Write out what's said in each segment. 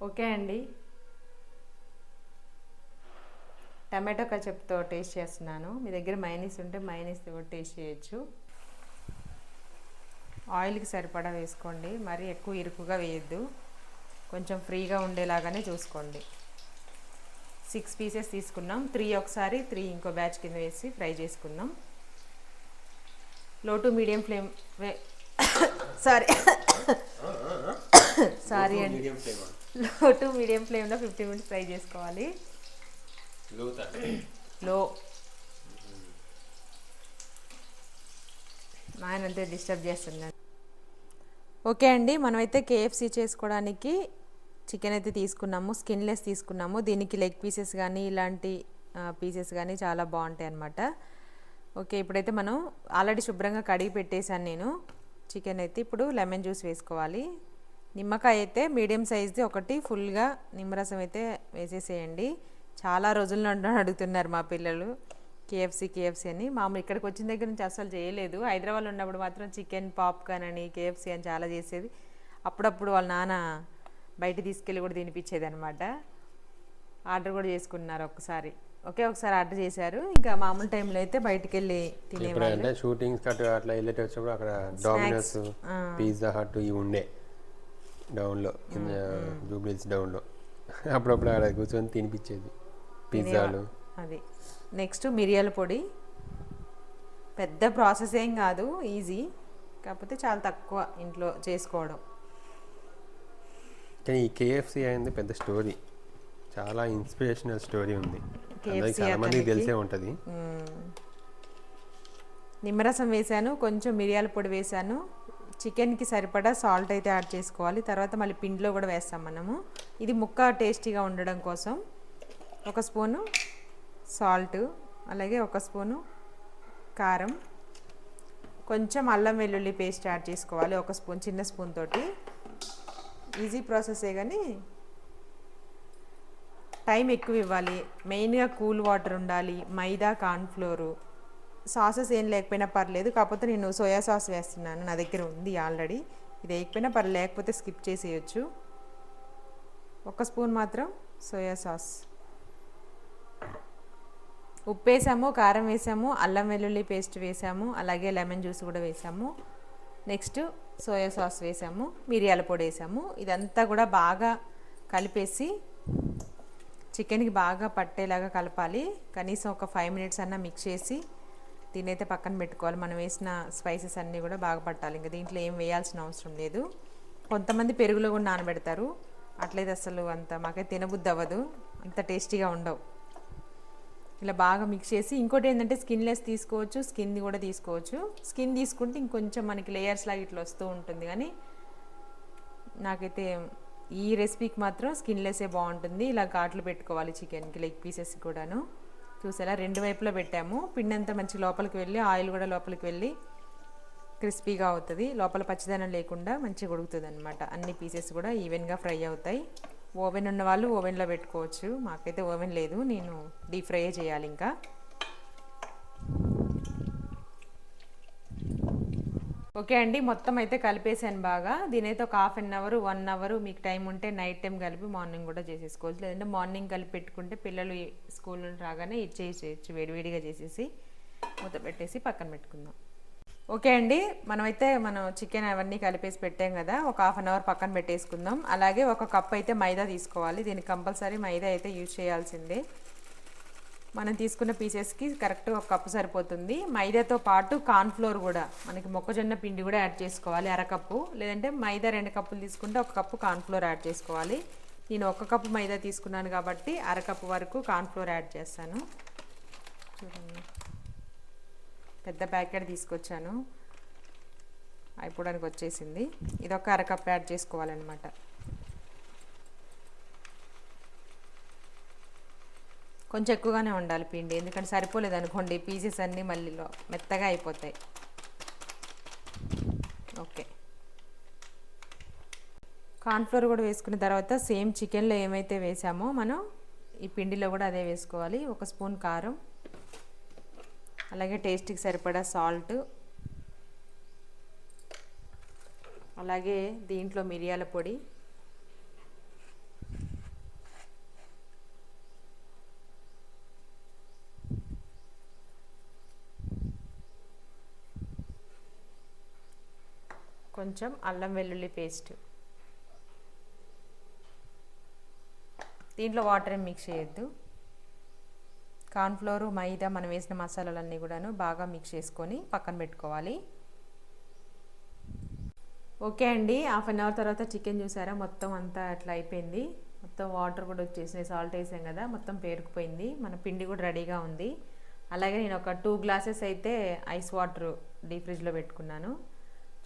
Okay అండి. Tomato కచప్తో taste చేస్తున్నాను. మీ దగ్గర మైనీస్ ఉంటే మైనీస్ కూడా టేస్ట్ చేయొచ్చు. ఆయిల్కి సరిపడా వేసుకోండి. మరి ఎక్కువ ఇరుకుగా వేయద్దు. కొంచెం ఫ్రీగా ఉండేలాగానే చూసుకోండి. సిక్స్ పీసెస్ తీసుకున్నాం. త్రీ ఒకసారి త్రీ ఇంకో బ్యాచ్ కింద వేసి ఫ్రై చేసుకుందాం. Low to medium flame sorry. Sorry అండి. లో టు మీడియం ఫ్లేమ్లో ఫిఫ్టీ మినిట్స్ ఫ్రై చేసుకోవాలి. లో మా ఆయన అంతే డిస్టర్బ్ చేస్తున్నాను ఓకే అండి మనమైతే కేఎఫ్సి చేసుకోవడానికి చికెన్ అయితే తీసుకున్నాము స్కిన్లెస్ తీసుకున్నాము. దీనికి లెగ్ పీసెస్ కానీ ఇలాంటి పీసెస్ కానీ చాలా బాగుంటాయి అన్నమాట ఓకే ఇప్పుడైతే మనం ఆల్రెడీ శుభ్రంగా కడిగి పెట్టేశాను నేను. చికెన్ అయితే ఇప్పుడు లెమన్ జ్యూస్ వేసుకోవాలి. నిమ్మకాయ అయితే మీడియం సైజ్ది ఒకటి ఫుల్గా నిమ్మరసం అయితే వేసేసేయండి. చాలా రోజుల నుండి అడుగుతున్నారు మా పిల్లలు కేఎఫ్సి కేఎఫ్సి అని. మామూలు ఇక్కడికి వచ్చిన దగ్గర నుంచి అసలు చేయలేదు. హైదరాబాద్లో ఉన్నప్పుడు మాత్రం చికెన్ పాప్కార్న్ అని కేఎఫ్సి అని చాలా చేసేది. అప్పుడప్పుడు వాళ్ళ నాన్న బయట తీసుకెళ్ళి కూడా తినిపించేది అనమాట ఆర్డర్ కూడా చేసుకున్నారు ఒకసారి ఒకే ఒకసారి ఆర్డర్ చేశారు. ఇంకా మామూలు టైంలో అయితే బయటికి వెళ్ళి తినేవాళ్ళు. షూటింగ్స్ అట్లా వెళ్ళేటి వచ్చినప్పుడు అక్కడ డామినోస్ పిజ్జా హట్ ఇవి ఉండే. డౌన్లో జూబ్లీస్ డౌన్లో అప్పుడప్పుడు అక్కడ కూర్చొని తినిపించేది. పిజ్జాలు అది. నెక్స్ట్ మిరియాల పొడి. పెద్ద ప్రాసెస్ ఏం కాదు ఈజీ. కాకపోతే చాలా తక్కువ ఇంట్లో చేసుకోవడం. కానీ ఈ కేఎఫ్సి అయింది పెద్ద స్టోరీ. చాలా ఇన్స్పిరేషనల్ స్టోరీ ఉంది. చాలా మందికి తెలిసే ఉంటుంది. నిమ్మరసం వేసాను కొంచెం మిరియాల పొడి వేసాను చికెన్కి సరిపడా సాల్ట్ అయితే యాడ్ చేసుకోవాలి. తర్వాత మళ్ళీ పిండిలో కూడా వేస్తాం మనము. ఇది ముక్క టేస్టీగా ఉండడం కోసం ఒక స్పూను సాల్ట్ అలాగే ఒక స్పూను కారం కొంచెం అల్లం వెల్లుల్లి పేస్ట్ యాడ్ చేసుకోవాలి ఒక స్పూన్ చిన్న స్పూన్ తోటి. ఈజీ ప్రాసెసే కానీ టైం ఎక్కువ ఇవ్వాలి. మెయిన్గా కూల్ వాటర్ ఉండాలి. మైదా కార్న్ఫ్లోరు సాసెస్ ఏం లేకపోయినా పర్లేదు. కాకపోతే నేను సోయా సాస్ వేస్తున్నాను. నా దగ్గర ఉంది ఆల్రెడీ. ఇది వేయకపోయినా పర్లేదు లేకపోతే స్కిప్ చేసేయచ్చు. ఒక స్పూన్ మాత్రం సోయా సాస్. ఉప్పు వేసాము కారం వేసాము అల్లం వెల్లుల్లి పేస్ట్ వేసాము అలాగే లెమన్ జ్యూస్ కూడా వేసాము. నెక్స్ట్ సోయా సాస్ వేసాము మిరియాల పొడి వేసాము. ఇదంతా కూడా బాగా కలిపేసి చికెన్కి బాగా పట్టేలాగా కలపాలి. కనీసం ఒక ఫైవ్ మినిట్స్ అన్నా మిక్స్ చేసి దీన్నైతే పక్కన పెట్టుకోవాలి. మనం వేసిన స్పైసెస్ అన్నీ కూడా బాగా పట్టాలి. ఇంకా దీంట్లో ఏం వేయాల్సిన అవసరం లేదు. కొంతమంది పెరుగులో కూడా నానబెడతారు. అట్లయితే అసలు అంత మాకైతే తినబుద్ధి అవ్వదు. అంత టేస్టీగా ఉండవు. ఇలా బాగా మిక్స్ చేసి ఇంకోటి ఏంటంటే స్కిన్లెస్ తీసుకోవచ్చు స్కిన్ది కూడా తీసుకోవచ్చు. స్కిన్ తీసుకుంటే ఇంకొంచెం మనకి లేయర్స్ లాగా ఇట్లా వస్తూ ఉంటుంది. కానీ నాకైతే ఈ రెసిపీకి మాత్రం స్కిన్లెస్సే బాగుంటుంది. ఇలా ఘాట్లు పెట్టుకోవాలి చికెన్కి లెగ్ పీసెస్ కూడాను. చూసేలా రెండు వైపులా పెట్టాము. పిండి అంతా మంచి లోపలికి వెళ్ళి ఆయిల్ కూడా లోపలికి వెళ్ళి క్రిస్పీగా అవుతుంది. లోపల పచ్చిదనం లేకుండా మంచిగా ఉడుకుతుంది అనమాట అన్ని పీసెస్ కూడా ఈవెన్గా ఫ్రై అవుతాయి. ఓవెన్ ఉన్న వాళ్ళు ఓవెన్లో పెట్టుకోవచ్చు. మాకైతే ఓవెన్ లేదు. నేను డీప్ ఫ్రై చేయాలి ఇంకా. ఓకే అండి మొత్తం అయితే కలిపేసాను బాగా. దీనైతే ఒక half an hour one hour మీకు టైం ఉంటే నైట్ టైం కలిపి మార్నింగ్ కూడా చేసేసుకోవచ్చు. లేదంటే మార్నింగ్ కలిపి పెట్టుకుంటే పిల్లలు స్కూల్ నుండి రాగానే ఇచ్చేసేయచ్చు వేడివేడిగా చేసేసి మూత పెట్టేసి పక్కన పెట్టుకుందాం. ఓకే అండి మనమైతే మనం చికెన్ అవన్నీ కలిపేసి పెట్టాం కదా ఒక హాఫ్ అన్ అవర్ పక్కన పెట్టేసుకుందాం. అలాగే ఒక కప్ అయితే మైదా తీసుకోవాలి దీనికి కంపల్సరీ మైదా అయితే యూజ్ చేయాల్సిందే. మనం తీసుకున్న పీసెస్కి కరెక్ట్ ఒక కప్పు సరిపోతుంది. మైదాతో పాటు కార్న్ఫ్లోర్ కూడా మనకి మొక్కజొన్న పిండి కూడా యాడ్ చేసుకోవాలి అరకప్పు. లేదంటే మైదా రెండు కప్పులు తీసుకుంటే ఒక కప్పు కార్న్ఫ్లోర్ యాడ్ చేసుకోవాలి. నేను ఒక కప్పు మైదా తీసుకున్నాను కాబట్టి అరకప్పు వరకు కార్న్ఫ్లోర్ యాడ్ చేస్తాను. చూడండి. పెద్ద ప్యాకెట్ తీసుకొచ్చాను. అయిపోవడానికి వచ్చేసింది. ఇదొక అరకప్పు యాడ్ చేసుకోవాలన్నమాట. కొంచెం ఎక్కువగానే ఉండాలి పిండి. ఎందుకంటే సరిపోలేదు అనుకోండి పీసెస్ అన్నీ మళ్ళీ మెత్తగా అయిపోతాయి. ఓకే. కార్న్ఫ్లోర్ కూడా వేసుకున్న తర్వాత సేమ్ చికెన్లో ఏమైతే వేసామో మనం ఈ పిండిలో కూడా అదే వేసుకోవాలి. ఒక స్పూన్ కారం అలాగే టేస్ట్కి సరిపడా సాల్ట్ అలాగే దీంట్లో మిరియాల పొడి కొంచెం అల్లం వెల్లుల్లి పేస్ట్. దీంట్లో వాటర్ ఏం మిక్స్ చేయొద్దు. కార్న్ఫ్లోరు మైదా మనం వేసిన మసాలాలన్నీ కూడాను బాగా మిక్స్ చేసుకొని పక్కన పెట్టుకోవాలి. ఓకే అండి హాఫ్ అన్ అవర్ తర్వాత చికెన్ చూసారా? మొత్తం అంతా అట్లా అయిపోయింది. మొత్తం వాటర్ కూడా వచ్చేసినాయి సాల్ట్ వేసాం కదా మొత్తం పేరుకుపోయింది. మన పిండి కూడా రెడీగా ఉంది. అలాగే నేను ఒక టూ గ్లాసెస్ అయితే ఐస్ వాటర్ డీప్ ఫ్రిడ్జ్లో పెట్టుకున్నాను.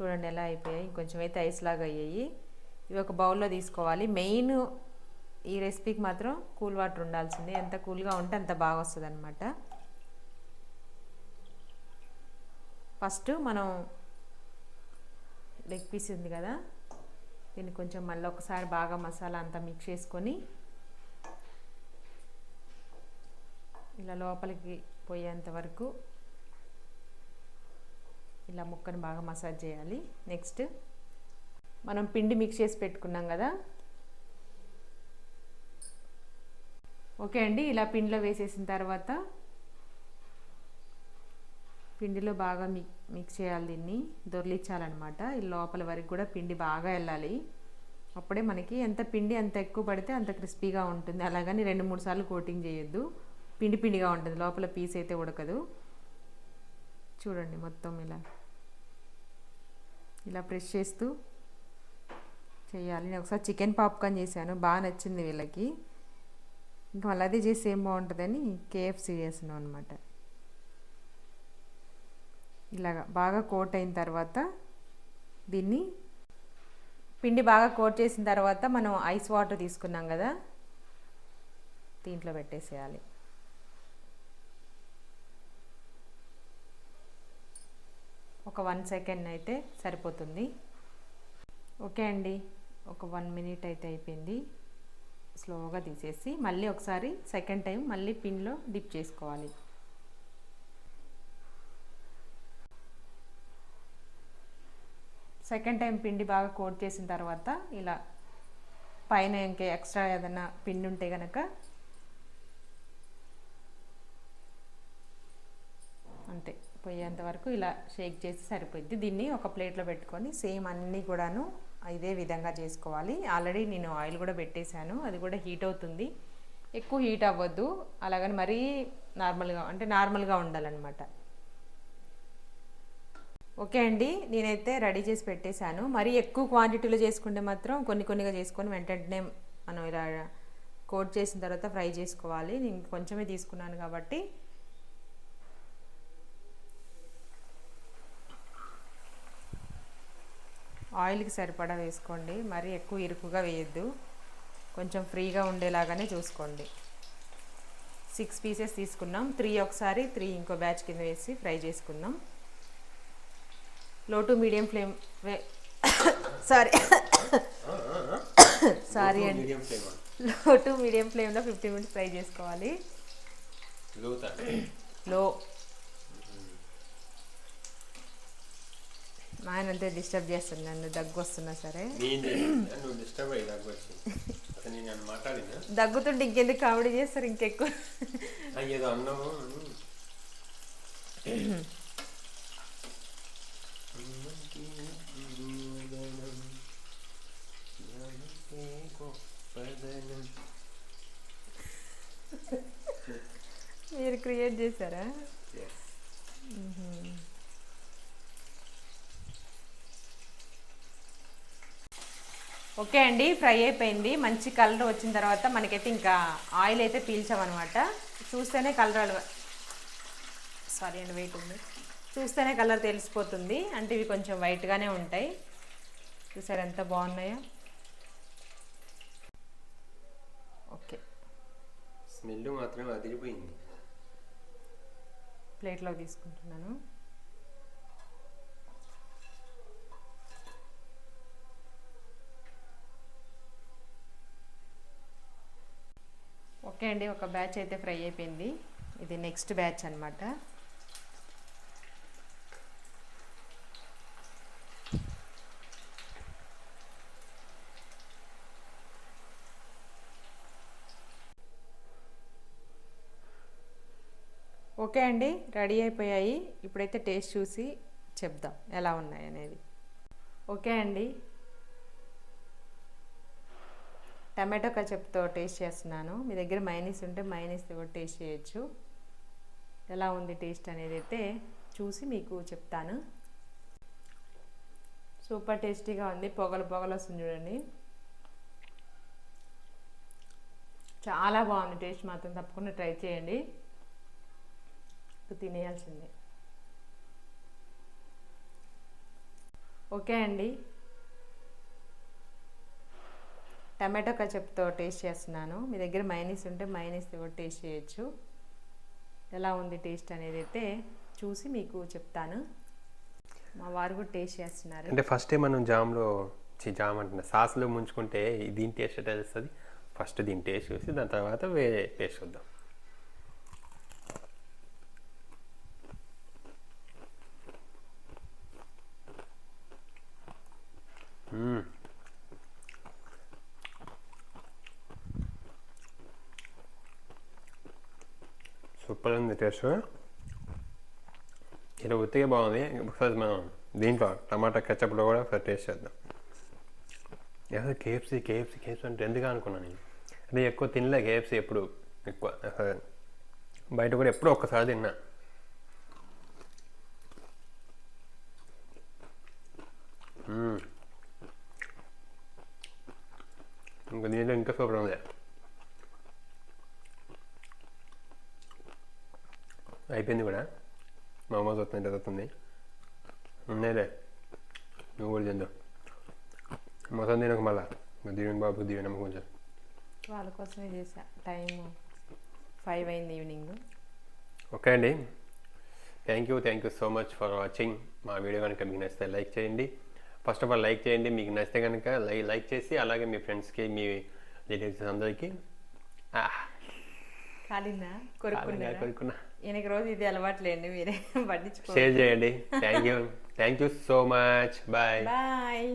చూడండి ఎలా అయిపోయాయి. ఇంకొంచెం అయితే ఐస్ లాగా అయ్యాయి. ఇవి ఒక బౌల్లో తీసుకోవాలి. మెయిన్ ఈ రెసిపీకి మాత్రం కూల్ వాటర్ ఉండాల్సింది. ఎంత కూల్గా ఉంటే అంత బాగా వస్తుంది అనమాట ఫస్ట్ మనం లెగ్ పీస్ ఉంది కదా దీన్ని కొంచెం మళ్ళీ ఒకసారి బాగా మసాలా అంతా మిక్స్ చేసుకొని ఇలా లోపలికి పోయేంత వరకు ఇలా ముక్కను బాగా మసాజ్ చేయాలి. నెక్స్ట్ మనం పిండి మిక్స్ చేసి పెట్టుకున్నాం కదా. ఓకే అండి ఇలా పిండిలో వేసేసిన తర్వాత పిండిలో బాగా మిక్ మిక్స్ చేయాలి దీన్ని. దొర్లించాలన్నమాట ఈ లోపల వరకు కూడా పిండి బాగా వెళ్ళాలి. అప్పుడే మనకి ఎంత పిండి ఎంత ఎక్కువ పడితే అంత క్రిస్పీగా ఉంటుంది. అలాగని రెండు మూడు సార్లు కోటింగ్ చేయొద్దు. పిండి పిండిగా ఉంటుంది. లోపల పీస్ అయితే ఉడకదు. చూడండి మొత్తం ఇలా. ఇలా ప్రెస్ చేస్తూ చేయాలి. నేను ఒకసారి చికెన్ పాప్కార్న్ చేశాను. బాగా నచ్చింది వీళ్ళకి. ఇంకా మళ్ళీ అదే చేసి ఏం బాగుంటుందని కేఎఫ్సీ చేసినాం అనమాట ఇలాగా బాగా కోట్ అయిన తర్వాత దీన్ని పిండి బాగా కోట్ చేసిన తర్వాత మనం ఐస్ వాటర్ తీసుకున్నాం కదా దీంట్లో పెట్టేసేయాలి. ఒక వన్ సెకండ్ అయితే సరిపోతుంది. ఓకే అండి. ఒక వన్ మినిట్ అయితే అయిపోయింది. స్లోగా తీసేసి మళ్ళీ ఒకసారి సెకండ్ టైం మళ్ళీ పిన్లో డిప్ చేసుకోవాలి. సెకండ్ టైం పిండి బాగా కోట్ చేసిన తర్వాత ఇలా పైన ఇంకా ఎక్స్ట్రా ఏదైనా పిండి ఉంటే కనుక అంతే. పోయేంత వరకు ఇలా షేక్ చేసి సరిపోద్ది. దీన్ని ఒక ప్లేట్లో పెట్టుకొని సేమ్ అన్నీ కూడాను ఇదే విధంగా చేసుకోవాలి. ఆల్రెడీ నేను ఆయిల్ కూడా పెట్టేశాను. అది కూడా హీట్ అవుతుంది. ఎక్కువ హీట్ అవ్వద్దు. అలాగని మరీ నార్మల్గా అంటే నార్మల్గా ఉండాలన్నమాట. ఓకే అండి. నేనైతే రెడీ చేసి పెట్టేశాను. మరీ ఎక్కువ క్వాంటిటీలో చేసుకుంటే మాత్రం కొన్ని కొన్నిగా చేసుకొని వెంటనే మనం ఇలా కోట్ చేసిన తర్వాత ఫ్రై చేసుకోవాలి. నేను కొంచెమే తీసుకున్నాను కాబట్టి ఆయిల్కి సరిపడా వేసుకోండి. మరీ ఎక్కువ ఇరుకుగా వేయద్దు. కొంచెం ఫ్రీగా ఉండేలాగానే చూసుకోండి. సిక్స్ పీసెస్ తీసుకున్నాం. త్రీ ఒకసారి త్రీ ఇంకో బ్యాచ్ కింద వేసి ఫ్రై చేసుకుందాం. Low to medium flame sorry. Sorry అండి. లో టు మీడియం ఫ్లేమ్లో ఫిఫ్టీన్ మినిట్స్ ఫ్రై చేసుకోవాలి. లో మా ఆయన అంతే డిస్టర్బ్ చేస్తుంది నన్ను దగ్గు వస్తున్నా సరే దగ్గుతుంటే ఇంకెందుకు కామెడీ చేస్తారు? ఇంకెక్కువ మీరు క్రియేట్ చేశారా ఓకే అండి ఫ్రై అయిపోయింది. మంచి కలర్ వచ్చిన తర్వాత మనకైతే ఇంకా ఆయిల్ అయితే పీల్చామన్నమాట. చూస్తేనే కలర్ సారీ అండి వెయిట్ ఉంది. చూస్తేనే కలర్ తెలిసిపోతుంది. అంటే ఇవి కొంచెం వైట్గానే ఉంటాయి. చూసారు ఎంత బాగున్నాయో. ఓకే. స్మెల్ మాత్రం అదిరిపోయింది. ప్లేట్లో తీసుకుంటున్నాను. ఓకే అండి ఒక బ్యాచ్ అయితే ఫ్రై అయిపోయింది. ఇది నెక్స్ట్ బ్యాచ్ అనమాట ఓకే అండి రెడీ అయిపోయాయి. ఇప్పుడైతే టేస్ట్ చూసి చెప్దాం ఎలా ఉన్నాయి అనేది. ఓకే అండి. టమాటో కచప్తో టేస్ట్ చేస్తున్నాను. మీ దగ్గర మైనీస్ ఉంటే మైనీస్ కూడా టేస్ట్ చేయొచ్చు. ఎలా ఉంది టేస్ట్ అనేది అయితే చూసి మీకు చెప్తాను. సూపర్ టేస్టీగా ఉంది. పొగలు పొగలు వస్తుంది చూడండి. చాలా బాగుంది టేస్ట్ మాత్రం. తప్పకుండా ట్రై చేయండి. తినేయాల్సిందే. ఓకే అండి. టమాటో కచప్తో టేస్ట్ చేస్తున్నాను. మీ దగ్గర మైనీస్ ఉంటే మైనీస్ కూడా టేస్ట్ చేయొచ్చు. ఎలా ఉంది టేస్ట్ అనేది అయితే చూసి మీకు చెప్తాను. మా వారు కూడా టేస్ట్ చేస్తున్నారు. అంటే ఫస్ట్ మనం జామ్లో జామ్ అంటున్నా సాస్లో ముంచుకుంటే దీని టేస్ట్ ఎట్లా తెలుస్తుంది? ఫస్ట్ దీని టేస్ట్ చూసి దాని తర్వాత వేరే టేస్ట్ చూద్దాం. Mm. సూపర్ ఉంది టేస్ట్ ఇలా ఉత్తిగా బాగుంది ఒకసారి మనం దీంట్లో టమాటా కెచప్లో కూడా ఒకసారి టేస్ట్ చేద్దాం ఏదో కేఎఫ్సీ కేఎఫ్సీ కేఎఫ్సీ అంటే ఎందుకు అనుకున్నాను నేను అంటే ఎక్కువ తినలే కేఎఫ్సీ ఎప్పుడు ఎక్కువ బయట కూడా ఎప్పుడో ఒక్కసారి తిన్నా ఇంకా దీంట్లో ఇంకా సూపర్ ఉంది అయిపోయింది కూడా. మా అమ్మ చూస్తుంది చదువుతుంది. ఉన్నాయిలే నువ్వు కూడా తిందాం మొత్తం తినక మళ్ళా. దీవెన్ బాబు దీవెనమ్మ కొంచెం. వాళ్ళ కోసమే చేసా టైం ఫైవ్ అయింది ఈవినింగ్. ఓకే అండి. Thank you thank you so much for watching మా వీడియో కనుక మీకు నచ్చితే లైక్ చేయండి. ఫస్ట్ ఆఫ్ ఆల్ లైక్ చేయండి. మీకు నచ్చితే కనుక లైక్ లైక్ చేసి అలాగే మీ ఫ్రెండ్స్కి మీ రిలేటివ్స్ అందరికీ. కాలినా కొరుక్కున్నారా కోరుకున్నా ఈయనకి రోజు ఇది అలవాట్లేండి మీరే పట్టించుకో షేర్ చేయండి. Thank you thank you so much bye bye